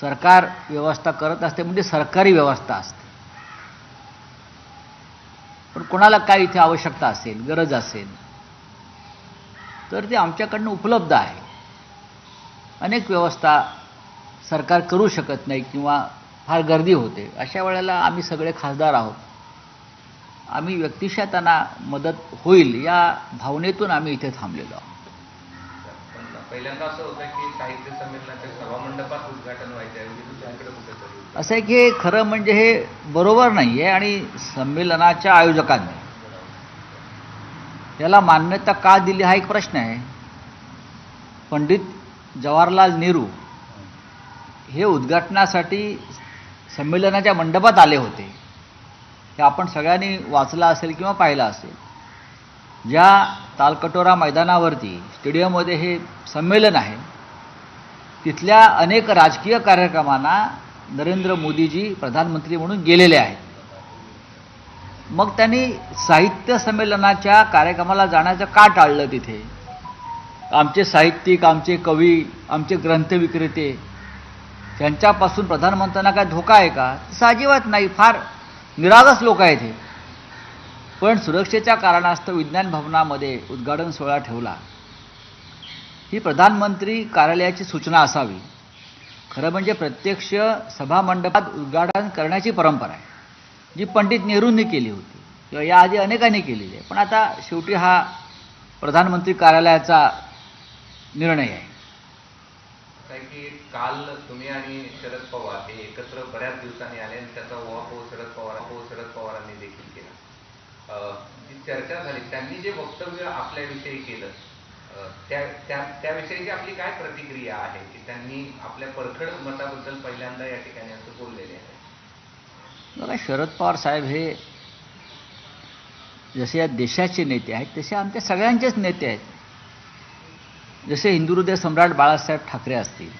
सरकार व्यवस्था करत असते म्हणजे सरकारी व्यवस्था असते. पण कोणाला काय इथे आवश्यकता असेल गरज असेल तर ते आमच्याकडनं उपलब्ध आहे. अनेक व्यवस्था सरकार करू शकत नाही किंवा फार गर्दी होते. अशा वेळेला आम्ही सगळे खासदार आहोत. आम्ही व्यक्तिशः त्यांना मदत होईल या भावनेतून आम्ही इथे थांबलेलो आहोत. पहिल्यांदा असं होतं की साहित्य संमेलनाच्या सभामंडपात उद्घाटन व्हायचं म्हणजे असं आहे की हे खरं म्हणजे हे बरोबर नाही आहे आणि संमेलनाच्या आयोजकांनी. याला मान्यता का दिली हा एक प्रश्न आहे. पंडित जवाहरलाल नेहरू हे उद्घाटनासाठी संमेलनाच्या मंडपात आले होते. हे आपण सगळ्यांनी वाचलं असेल किंवा पाहिलं असेल. ज्या तालकटोरा मैदानावरती स्टेडियममध्ये हे संमेलन आहे. तिथल्या अनेक राजकीय कार्यक्रमांना नरेंद्र मोदीजी प्रधानमंत्री म्हणून गेलेले आहेत. मग त्यांनी साहित्य संमेलनाच्या कार्यक्रमाला जाण्याचं का टाळलं तिथे? आमचे साहित्यिक आमचे कवी आमचे ग्रंथ विक्रेते त्यांच्यापासून प्रधानमंत्र्यांना काय धोका आहे का? तसं नाही. फार निरागस लोक आहेत हे. पण सुरक्षेच्या कारणास्तव विज्ञान भवनामध्ये उद्घाटन सोहळा ठेवला. ही प्रधानमंत्री कार्यालयाची सूचना असावी. खरं म्हणजे प्रत्यक्ष सभामंडपात उद्घाटन करण्याची परंपरा आहे. जी पंडित नेहरूंनी केली होती. किंवा याआधी अनेकांनी केलेली आहे. पण आता शेवटी हा प्रधानमंत्री कार्यालयाचा निर्णय आहे. की काल तुम्ही आणि शरद पवार हे एकत्र बऱ्याच दिवसांनी आले आणि त्याचा वॉक शरद पवार हो शरद पवारांनी देखील केला अं, जी चर्चा झाली. त्यांनी जे वक्तव्य आपल्याविषयी केलं त्या त्या त्याविषयीची आपली काय प्रतिक्रिया आहे की त्यांनी आपल्या परखड मताबद्दल पहिल्यांदा या ठिकाणी असं बोललेले आहे? बघा शरद पवार साहेब हे जसे या देशाचे नेते आहेत तसे आमच्या सगळ्यांचेच नेते आहेत. जसे हिंदू हृदय सम्राट बाळासाहेब ठाकरे असतील